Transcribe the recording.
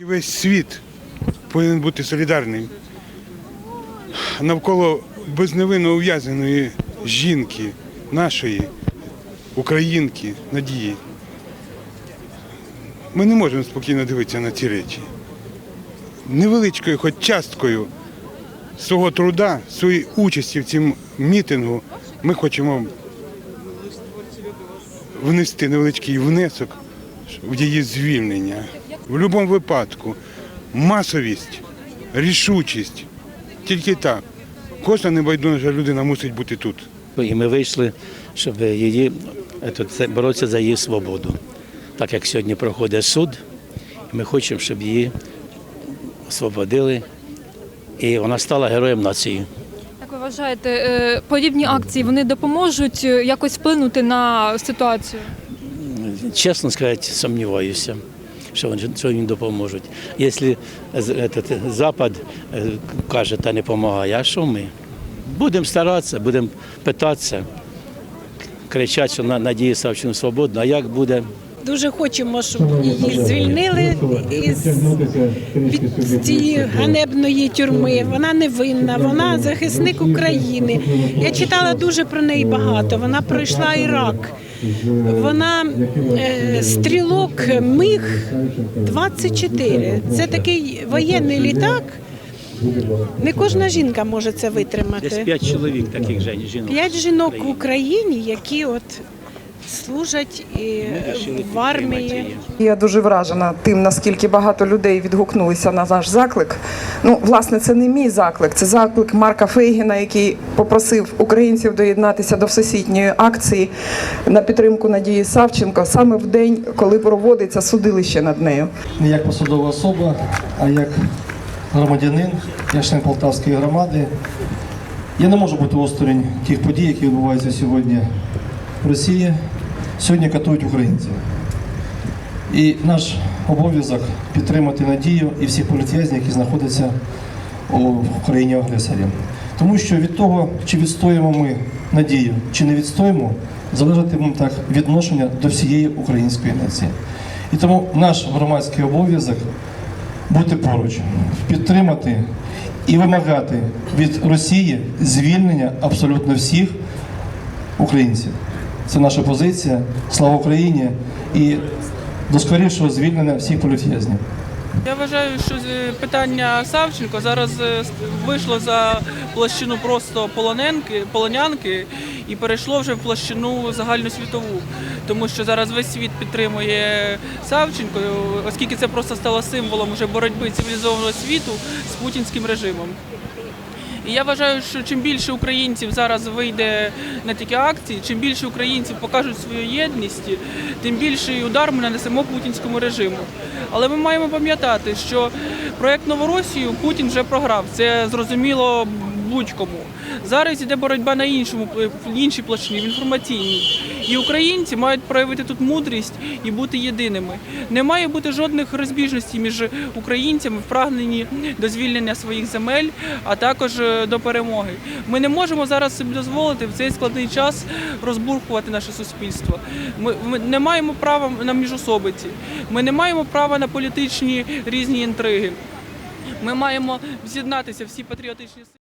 Весь світ повинен бути солідарним. Навколо безневинно ув'язаної жінки, нашої, українки, надії. Ми не можемо спокійно дивитися на ці речі. Невеличкою, хоч часткою свого труда, своєї участі в цьому мітингу ми хочемо внести невеличкий внесок в її звільнення. В будь-якому випадку масовість, рішучість, тільки так. Кожна небайдужа людина мусить бути тут. І ми вийшли, щоб її боротися за її свободу. Так як сьогодні проходить суд, ми хочемо, щоб її освободили, і вона стала героєм нації. Як ви вважаєте, е, подібні акції вони допоможуть е, якось вплинути на ситуацію? Чесно сказати, сумніваюся, що вони, що їм допоможуть. Якщо Запад е, каже, та не допомагає, а що ми? Будемо старатися, будемо питатися, кричати, що надію Савчину свободна, а як буде? Дуже хочемо, щоб її звільнили із від цієї ганебної тюрми. Вона невинна, вона захисник України. Я читала дуже про неї багато. Вона пройшла Ірак. Вона е, стрілок Міг 24 Це такий воєнний літак. Не кожна жінка може це Десь витримати. п'ять чоловік таких жінок. П'ять жінок в Україні, які от служать і в армії. Я дуже вражена тим, наскільки багато людей відгукнулися на наш заклик. Ну, власне, це не мій заклик, це заклик Марка Фейгіна, який попросив українців доєднатися до всесвітньої акції на підтримку Надії Савченко саме в день, коли проводиться судилище над нею. не як посадова особа, а як громадянин, член Полтавської громади. Я не можу бути осторонь тих подій, які відбуваються сьогодні в Росії. Сьогодні катують українців. І наш обов'язок підтримати надію і всіх політв'язнів, які знаходяться у країні агресорі. Тому що від того, чи відстоїмо ми надію, чи не відстоїмо, залежатиме так відношення до всієї української нації. І тому наш громадський обов'язок бути поруч, підтримати і вимагати від Росії звільнення абсолютно всіх українців. Це наша позиція. Слава Україні і до скорішого звільнення всіх політв'язнів. Я вважаю, що е, питання Савченко зараз е, вийшло за площину просто полоненки, полонянки і перейшло вже в площину загальносвітову. Тому що зараз весь світ підтримує Савченко, оскільки це просто стало символом вже боротьби цивілізованого світу з путінським режимом. І я вважаю, що чим більше українців зараз вийде на такі акції, чим більше українців покажуть свою єдність, тим більший удар ми нанесемо путінському режиму. Але ми маємо пам'ятати, що проект Новоросію Путін вже програв. Це зрозуміло будь-кому. Зараз йде боротьба на іншому іншій площині, в інформаційній. І українці мають проявити тут мудрість і бути єдиними. Не має бути жодних розбіжностей між українцями в прагненні до звільнення своїх земель, а також е, до перемоги. Ми не можемо зараз собі дозволити в цей складний час розбурхувати наше суспільство. Ми, ми не маємо права на міжособиці. Ми не маємо права на політичні різні інтриги. Ми маємо з'єднатися всі патріотичні сили.